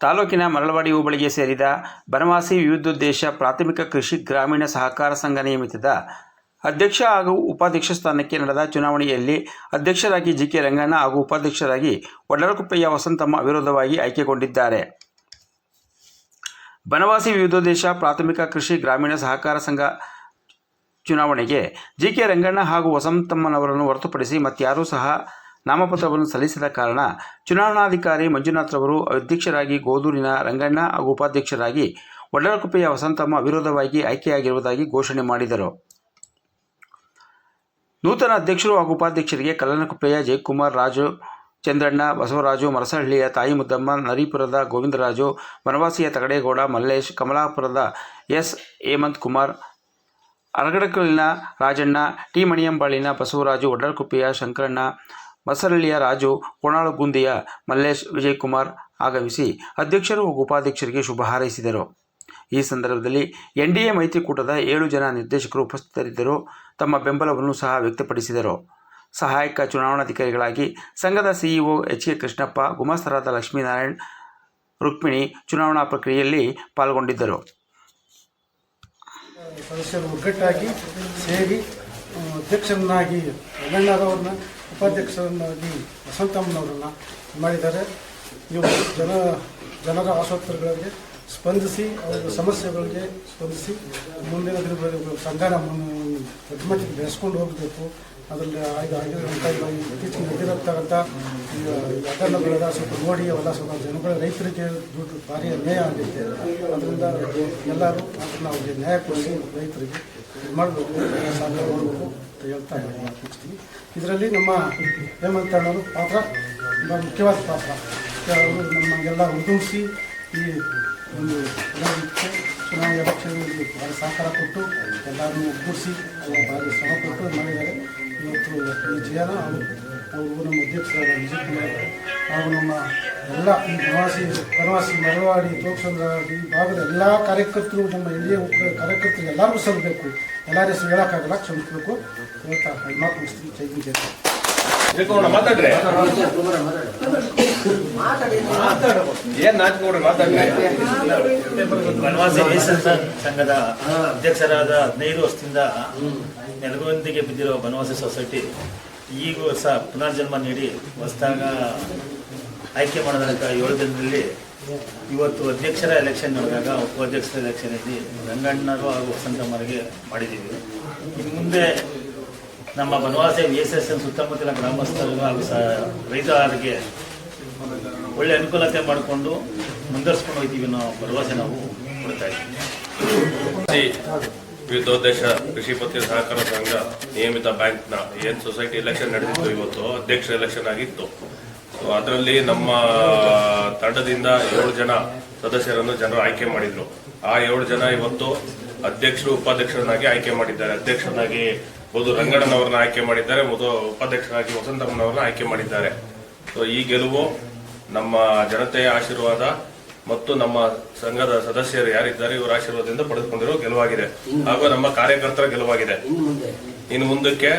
ತಾಲೂಕಿನ ಮರಳವಾಡಿ ಹೋಬಳಿಗೆ ಸೇರಿದ ಬನವಾಸಿ ವಿವಿಧೋದ್ದೇಶ ಪ್ರಾಥಮಿಕ ಕೃಷಿ ಗ್ರಾಮೀಣ ಸಹಕಾರ ಸಂಘ ನಿಯಮಿತದ ಅಧ್ಯಕ್ಷ ಹಾಗೂ ಉಪಾಧ್ಯಕ್ಷ ಸ್ಥಾನಕ್ಕೆ ನಡೆದ ಚುನಾವಣೆಯಲ್ಲಿ ಅಧ್ಯಕ್ಷರಾಗಿ ಜಿ ಕೆ ರಂಗಣ್ಣ ಹಾಗೂ ಉಪಾಧ್ಯಕ್ಷರಾಗಿ ವಡಲಕುಪ್ಪಯ್ಯ ವಸಂತಮ್ಮ ಅವಿರೋಧವಾಗಿ ಆಯ್ಕೆಗೊಂಡಿದ್ದಾರೆ. ಬನವಾಸಿ ವಿವಿಧೋದ್ದೇಶ ಪ್ರಾಥಮಿಕ ಕೃಷಿ ಗ್ರಾಮೀಣ ಸಹಕಾರ ಸಂಘ ಚುನಾವಣೆಗೆ ಜಿ ಕೆ ರಂಗಣ್ಣ ಹಾಗೂ ವಸಂತಮ್ಮನವರನ್ನು ಹೊರತುಪಡಿಸಿ ಮತ್ತಾರೂ ಸಹ ನಾಮಪತ್ರವನ್ನು ಸಲ್ಲಿಸದ ಕಾರಣ ಚುನಾವಣಾಧಿಕಾರಿ ಮಂಜುನಾಥ್ ರವರು ಅಧ್ಯಕ್ಷರಾಗಿ ಗೋದೂರಿನ ರಂಗಣ್ಣ ಹಾಗೂ ಉಪಾಧ್ಯಕ್ಷರಾಗಿ ವಡಲಕುಪ್ಪೆಯ ವಸಂತಮ್ಮ ವಿರೋಧವಾಗಿ ಆಯ್ಕೆಯಾಗಿರುವುದಾಗಿ ಘೋಷಣೆ ಮಾಡಿದರು. ನೂತನ ಅಧ್ಯಕ್ಷರು ಹಾಗೂ ಉಪಾಧ್ಯಕ್ಷರಿಗೆ ಕಲ್ಲನಕುಪ್ಪೆಯ ಜಯಕುಮಾರ್, ರಾಜು ಚಂದ್ರಣ್ಣ, ಬಸವರಾಜು ಮರಸಹಳ್ಳಿಯ ತಾಯಿ ಮುದ್ದಮ್ಮ, ನರಿಪುರದ ಗೋವಿಂದರಾಜು, ವನವಾಸಿಯ ತಗಡೇಗೌಡ, ಮಲ್ಲೇಶ್, ಕಮಲಾಪುರದ ಎಸ್. ಹೇಮಂತ್ ಕುಮಾರ್, ಅರಗಡಕಲ್ಲಿನ ರಾಜಣ್ಣ, ಟಿ. ಮಣಿಯಂಬಾಳಿನ ಬಸವರಾಜು ಒಡ್ಡಲ್ಕುಪ್ಪೆಯ ಶಂಕರಣ್ಣ ಮಸರಳ್ಳಿಯ ರಾಜು ಕೋಣಾಳಗುಂದಿಯ ಮಲ್ಲೇಶ್ ವಿಜಯಕುಮಾರ್ ಆಗಮಿಸಿ ಅಧ್ಯಕ್ಷರು ಹಾಗೂ ಉಪಾಧ್ಯಕ್ಷರಿಗೆ ಶುಭ ಹಾರೈಸಿದರು. ಈ ಸಂದರ್ಭದಲ್ಲಿ ಎನ್ ಡಿ ಎ ಮೈತ್ರಿಕೂಟದ ಏಳು ಜನ ನಿರ್ದೇಶಕರು ಉಪಸ್ಥಿತರಿದ್ದರು. ತಮ್ಮ ಬೆಂಬಲವನ್ನು ಸಹ ವ್ಯಕ್ತಪಡಿಸಿದರು. ಸಹಾಯಕ ಚುನಾವಣಾಧಿಕಾರಿಗಳಾಗಿ ಸಂಘದ ಸಿಇಒ ಎಚ್ ಕೆ ಕೃಷ್ಣಪ್ಪ, ಗುಮಾಸ್ತರಾದ ಲಕ್ಷ್ಮೀನಾರಾಯಣ್, ರುಕ್ಮಿಣಿ ಚುನಾವಣಾ ಪ್ರಕ್ರಿಯೆಯಲ್ಲಿ ಪಾಲ್ಗೊಂಡಿದ್ದರು. ಸದಸ್ಯರು ಒಗ್ಗಟ್ಟಾಗಿ ಸೇರಿ ಅಧ್ಯಕ್ಷರನ್ನಾಗಿ ರಂಗಣ್ಣರವ್ರನ್ನ ಉಪಾಧ್ಯಕ್ಷರನ್ನಾಗಿ ವಸಂತಮ್ಮನವ್ರನ್ನ ಮಾಡಿದ್ದಾರೆ. ಇವು ಜನ, ಜನರ ಆಶೋತ್ತರಗಳಿಗೆ ಸ್ಪಂದಿಸಿ ಅವರ ಸಮಸ್ಯೆಗಳಿಗೆ ಸ್ಪಂದಿಸಿ ಮುಂದಿನ ದಿನಗಳಲ್ಲಿ ಮುನ್ನ- ದೊಡ್ಡ ಮಟ್ಟಿಗೆ ಬೆಳೆಸ್ಕೊಂಡು ಹೋಗಬೇಕು. ಅದರಲ್ಲಿ ಆಗ ಆಗಿರುವಂಥ ಇವಾಗ ಇತ್ತೀಚೆಗೆ ನಡೆದಿರತಕ್ಕಂಥ ಹಗರಣಗಳೆಲ್ಲ ಸ್ವಲ್ಪ ನೋಡಿ, ಅವೆಲ್ಲ ಸ್ವಲ್ಪ ಜನಗಳ ರೈತರಿಗೆ ದುಡ್ಡು ಭಾರಿ ಅನ್ಯಾಯ ಆಗಿದೆ ಅದರಿಂದ ಎಲ್ಲರೂ ಅದನ್ನು ಅವ್ರಿಗೆ ನ್ಯಾಯ ಕೊಡಿಸಿ ರೈತರಿಗೆ ಮಾಡಬೇಕು ಸಾಧ್ಯ ಮಾಡಬೇಕು ಅಂತ ಹೇಳ್ತಾ ಇದ್ದೀನಿ ಇದರಲ್ಲಿ ನಮ್ಮ ಹೇಮಂತ ಅಣ್ಣವರು ಪಾತ್ರ ತುಂಬ ಮುಖ್ಯವಾದ ಪಾತ್ರ. ಅವರು ಉದುರಿಸಿ ಈ ಒಂದು ಎಲ್ಲದಕ್ಕೆ ಚುನಾವಣೆ ಎಲೆಕ್ಷನ್ನಲ್ಲಿ ಭಾಳ ಸಹಕಾರ ಕೊಟ್ಟು ಎಲ್ಲರನ್ನೂ ಒಗ್ಗೂಡಿಸಿ ಭಾರಿ ಶ್ರಮ ಕೊಟ್ಟು ಮಾಡಿದ್ದಾರೆ ಇವತ್ತು ಈ ಜಯನ ಅವರು ನಮ್ಮ ಅಧ್ಯಕ್ಷರಾದ ವಿಜಯ್ ಕುಮಾರ್ ಹಾಗೂ ನಮ್ಮ ಎಲ್ಲ ಈ ಪ್ರವಾಸಿ ಪ್ರವಾಸಿ ಮರವಾಡಿ ತೋಕ್ಸಂದ್ರ ಈ ಭಾಗದ ಎಲ್ಲ ಕಾರ್ಯಕರ್ತರು ನಮ್ಮ ಎಲ್ಲಿಯ ಕಾರ್ಯಕರ್ತರು ಎಲ್ಲರಿಗೂ ಸಲ್ಲಬೇಕು ಎಲ್ಲರ ಹೆಸರು ಹೇಳೋಕ್ಕಾಗಲ್ಲ ಕ್ಷಮಿಸಬೇಕು ಇವತ್ತು ಹಿಂದ್ ಜೈ ಕರ್ನಾಟಕ. ತಿಳ್ಕೊಂಡ ಮಾತಾಡ್ರಿ? ಬನವಾಸಿ ಸಂಘದ ಅಧ್ಯಕ್ಷರಾದ ಹದಿನೈದು ವರ್ಷದಿಂದ ನೆಲಗುವಂತಿಗೆ ಬಿದ್ದಿರುವ ಬನವಾಸಿ ಸೊಸೈಟಿ ಈಗ ಸಹ ಪುನರ್ಜನ್ಮ ನೀಡಿ ಹೊಸದಾಗ ಆಯ್ಕೆ ಮಾಡೋದಂತ ಏಳು ದಿನದಲ್ಲಿ ಇವತ್ತು ಅಧ್ಯಕ್ಷರ ಎಲೆಕ್ಷನ್ ನಡೆದಾಗ ಉಪಾಧ್ಯಕ್ಷರ ಎಲೆಕ್ಷನ್ ಎಲೆಕ್ಷನಲ್ಲಿ ರಂಗಣ್ಣರು ಹಾಗೂ ವಸಂತಮ್ಮರಿಗೆ ಮಾಡಿದ್ದೀವಿ. ಇನ್ನು ಮುಂದೆ ನಮ್ಮ Banavasi V S S N ಸುತ್ತಮುತ್ತಲ ಗ್ರಾಮಸ್ಥರು ಹಾಗೂ ಸಹ ರೈತರಿಗೆ ಒಳ್ಳೆ ಅನುಕೂಲತೆ ಮಾಡಿಕೊಂಡು ಮುಂದುವರ್ಸ್ಕೊಂಡು ಹೋಗ್ತೀವಿ ನಾವು ಭರವಸೆ ನಾವು ಕೊಡ್ತಾ ಇದ್ದೀವಿ. ಯುದ್ಧೋದ್ದೇಶ ಕೃಷಿ ಪತ್ತಿನ ಸಹಕಾರ ಸಂಘ ನಿಯಮಿತ ಬ್ಯಾಂಕ್ನ ಏನ್ ಸೊಸೈಟಿ ಎಲೆಕ್ಷನ್ ನಡೆದಿತ್ತು ಇವತ್ತು, ಅಧ್ಯಕ್ಷ ಎಲೆಕ್ಷನ್ ಆಗಿತ್ತು. ಸೊ ಅದರಲ್ಲಿ ನಮ್ಮ ತಂಡದಿಂದ ಏಳು ಜನ ಸದಸ್ಯರನ್ನು ಜನರು ಆಯ್ಕೆ ಮಾಡಿದ್ರು. ಆ ಏಳು ಜನ ಇವತ್ತು ಅಧ್ಯಕ್ಷರು, ಉಪಾಧ್ಯಕ್ಷರನ್ನಾಗಿ ಆಯ್ಕೆ ಮಾಡಿದ್ದಾರೆ. ಅಧ್ಯಕ್ಷರನ್ನಾಗಿ ಮೊದಲು ರಂಗಣ್ಣನವರನ್ನ ಆಯ್ಕೆ ಮಾಡಿದ್ದಾರೆ. ಮೊದಲು ಉಪಾಧ್ಯಕ್ಷರಾಗಿ ವಸಂತಮ್ಮನವರನ್ನ ಆಯ್ಕೆ ಮಾಡಿದ್ದಾರೆ. ಸೊ ಈ ಗೆಲುವು ನಮ್ಮ ಜನತೆಯ ಆಶೀರ್ವಾದ ಮತ್ತು ನಮ್ಮ ಸಂಘದ ಸದಸ್ಯರು ಯಾರಿದ್ದಾರೆ ಇವರ ಆಶೀರ್ವಾದದಿಂದ ಪಡೆದುಕೊಂಡಿರೋ ಗೆಲುವಾಗಿದೆ. ಹಾಗೂ ನಮ್ಮ ಕಾರ್ಯಕರ್ತರ ಗೆಲುವಾಗಿದೆ. ಇನ್ನು ಮುಂದಕ್ಕೆ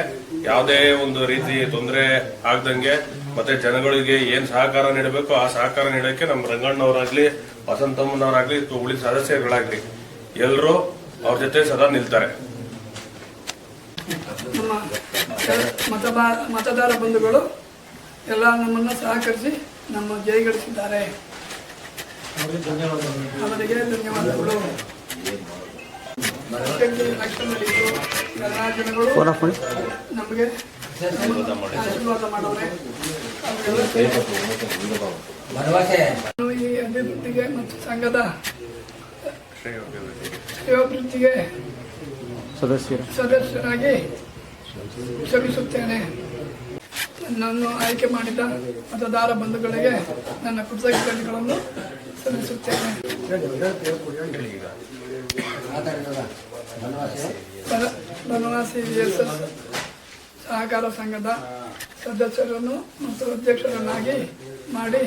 ಯಾವುದೇ ಒಂದು ರೀತಿ ತೊಂದರೆ ಆಗ್ದಂಗೆ ಮತ್ತೆ ಜನಗಳಿಗೆ ಏನ್ ಸಹಕಾರ ನೀಡಬೇಕು ಆ ಸಹಕಾರ ನೀಡಕ್ಕೆ ನಮ್ಮ ರಂಗಣ್ಣವರಾಗ್ಲಿ ವಸಂತಮ್ಮನವರಾಗ್ಲಿ ಉಳಿದ ಸದಸ್ಯರುಗಳಾಗ್ಲಿ ಎಲ್ಲರೂ ಅವ್ರ ಜೊತೆ ಸದಾ ನಿಲ್ತಾರೆ. ನಮ್ಮ ಮತಬಾ ಮತದಾರ ಬಂಧುಗಳು ಎಲ್ಲ ನಮ್ಮನ್ನು ಸಹಕರಿಸಿ ನಮ್ಮ ಜಯಗಳಿಸಿದ್ದಾರೆ ಅವರಿಗೆ ಧನ್ಯವಾದಗಳು. ಎಲ್ಲ ಜನಗಳು ನಮಗೆ ಆಶೀರ್ವಾದ ಮಾಡವ್ರೆ ಈ ಅಭಿವೃದ್ಧಿಗೆ ಮತ್ತು ಸಂಘದ ಶ್ರೇಯೋಭಿವೃದ್ಧಿಗೆ ಸದಸ್ಯರಾಗಿ ಸಲ್ಲಿಸುತ್ತೇನೆ ನನ್ನನ್ನು ಆಯ್ಕೆ ಮಾಡಿದ ಮತದಾರ ಬಂಧುಗಳಿಗೆ ನನ್ನ ಕೃತಜ್ಞತೆಗಳನ್ನು ಸಲ್ಲಿಸುತ್ತೇನೆ. ಬನ- ಬನವಾಸಿ ಎಸ್ ಸಹಕಾರ ಸಂಘದ ಸದಸ್ಯರನ್ನು ಮತ್ತು ಅಧ್ಯಕ್ಷರನ್ನಾಗಿ ಮಾಡಿ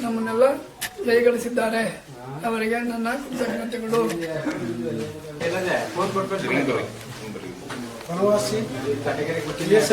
ನಮ್ಮನ್ನೆಲ್ಲ ಜಯಗಳಿಸಿದ್ದಾರೆ ಅವರಿಗೆ ನನ್ನ ಕೃತಜ್ಞತೆಗಳು. ಎಸ್